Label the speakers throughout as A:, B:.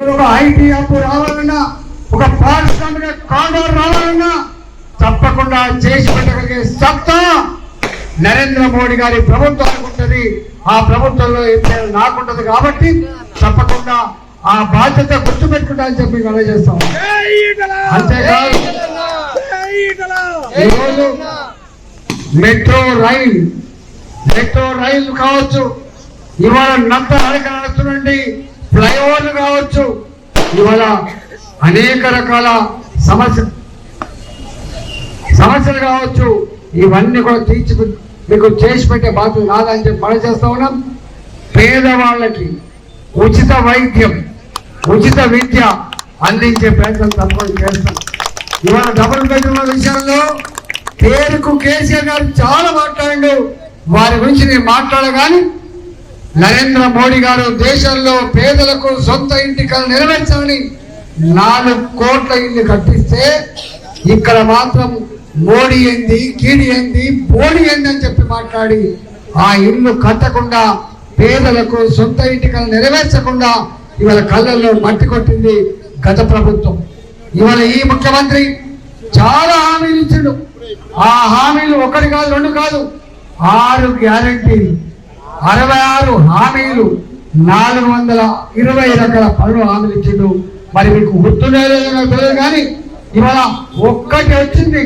A: IT అప్పు రావాలన్నా ఒక పారిశ్రామిక కాండోర్ రావాలన్నా తప్పకుండా చేసి పెట్టగలిగే సత్తా నరేంద్ర మోడీ గారి ప్రభుత్వానికి ఉంటుంది. ఆ ప్రభుత్వంలో ఎంపీలు నాకుంటది కాబట్టి తప్పకుండా ఆ బాధ్యత గుర్తుపెట్టుకుంటా అని చెప్పి తెలియజేస్తాం అంతేకాదు ఈరోజు మెట్రో రైల్ మెట్రో రైలు కావచ్చు. ఇవాళ నంద నడక ఇవాళ అనేక రకాల సమస్య సమస్యలు కావచ్చు ఇవన్నీ కూడా తీర్చి మీకు చేసి పెట్టే బాధ్యత నాదని చెప్పి మనం చేస్తా ఉన్నాం. పేదవాళ్ళకి ఉచిత వైద్యం ఉచిత విద్య అందించే ప్రయత్నం తప్పని చేస్తాం. ఇవాళ డబుల్ బెడ్రూమ్ విషయంలో పేరుకు కేసీఆర్ గారు చాలా మాట్లాడు వారి గురించి నేను మాట్లాడగానే నరేంద్ర మోడీ గారు దేశంలో పేదలకు సొంత ఇంటి కళ నెరవేర్చాలని నాలుగు కోట్ల ఇల్లు కట్టిస్తే ఇక్కడ మాత్రం మోడీ ఏంది కీడి ఏంది బోడి ఏంది అని చెప్పి మాట్లాడి ఆ ఇల్లు కట్టకుండా పేదలకు సొంత ఇంటి కళ నెరవేర్చకుండా ఇవాళ కళ్ళల్లో మట్టి కొట్టింది గత ప్రభుత్వం. ఇవాళ ఈ ముఖ్యమంత్రి చాలా హామీలు ఇచ్చాడు. ఆ హామీలు ఒకటి కాదు రెండు కాదు ఆరు గ్యారంటీలు. అరవై ఆరు హామీలు నాలుగు వందల ఇరవై రకాల పనులు హామీలు ఇచ్చిండు మరి మీకు గుర్తుండే లేదో తెలియదు కానీ ఇవాళ ఒక్కటి వచ్చింది.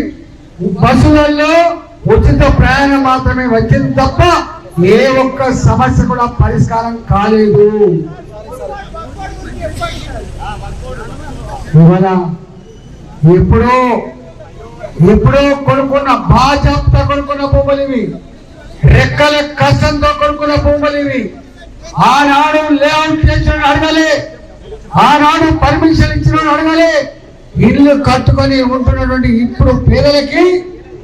A: బస్సులలో ఉచిత ప్రయాణం మాత్రమే వచ్చింది తప్ప ఏ ఒక్క సమస్య కూడా పరిష్కారం కాలేదు. ఇవాళ ఎప్పుడో ఎప్పుడో కొనుక్కున్న బాజాప్తా కొనుక్కున్న భూములు ఇవి రెక్కల కష్టంతో చెప్పి ఆనాడు లేఅవుట్ చేసిన అడగలే. ఆనాడు పర్మిషన్ ఇచ్చిన అడగలే. ఇల్లు కట్టుకొని ఉంటున్నటువంటి ఇప్పుడు పేదలకి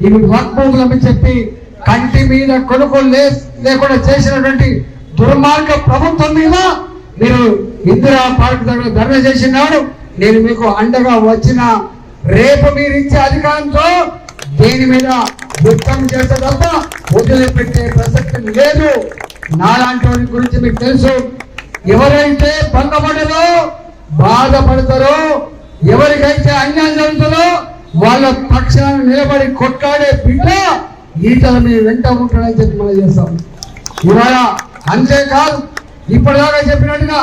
A: ఇవి వర్క్ అని చెప్పి కంటి మీద కొనుగోలు లే లేకుండా చేసినటువంటి దుర్మార్గ ప్రభుత్వం మీద మీరు ఇందిరా పార్క్ దగ్గర ధర్నా చేసినాడు. నేను మీకు అండగా వచ్చిన రేపు మీరు ఇచ్చే అధికారంతో దీని మీద యుద్ధం చేస్తే తప్ప వదిలిపెట్టే ప్రసక్తి లేదు. నాలాంటి వాడి గురించి మీకు తెలుసు. ఎవరైతే భంగపడరో బాధపడతారో ఎవరికైతే అన్యాయం జరుగుతుందో వాళ్ళ పక్షాన నిలబడి కొట్లాడే బిడ్డ ఈతల మీ వెంట ఉంటాడని చెప్పి మనం చేస్తాం. ఇవాళ అంతేకాదు ఇప్పటిదాకా చెప్పినట్టుగా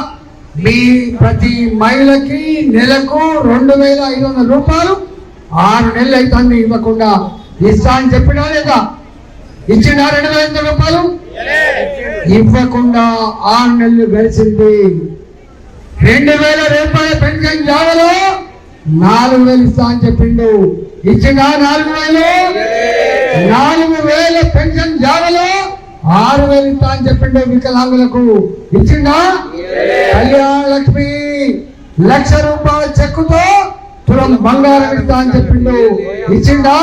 A: మీ ప్రతి మహిళకి నెలకు రెండు వేల ఐదు వందల రూపాయలు ఆరు నెలలు అయితే ఇవ్వకుండా ఇస్తా అని చెప్పినా లేదా? ఇచ్చిన రెండు వేల ఐదు వందల రూపాయలు? ఇవ్వకుండా ఆరు నెలలు గడిచింది. రెండు వేల రూపాయల పెన్షన్ జాడలో నాలుగు వేలు ఇస్తా అని చెప్పిండు. ఇచ్చిన నాలుగు వేలు? నాలుగు వేల పెన్షన్ జాడలో ఆరు వేలు ఇస్తా అని చెప్పిండు వికలాంగులకు. ఇచ్చిందా? కళ్యాణ లక్ష్మి లక్ష రూపాయల చెక్కుతో తులం బంగారం ఇస్తా అని చెప్పిండు. ఇచ్చిందా?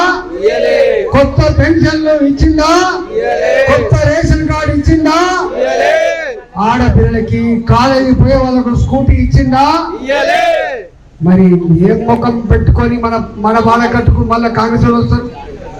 A: కొత్త పెన్షన్లు ఇచ్చిందా? కొత్త రేషన్ ఆడపిల్లలకి కాలేజీ పోయే వాళ్ళకు స్కూటీ ఇచ్చిందా? మరి ఏ ముఖం పెట్టుకొని మన మన వాళ్ళ కట్టుకు మళ్ళీ కాంగ్రెస్ వస్తారు?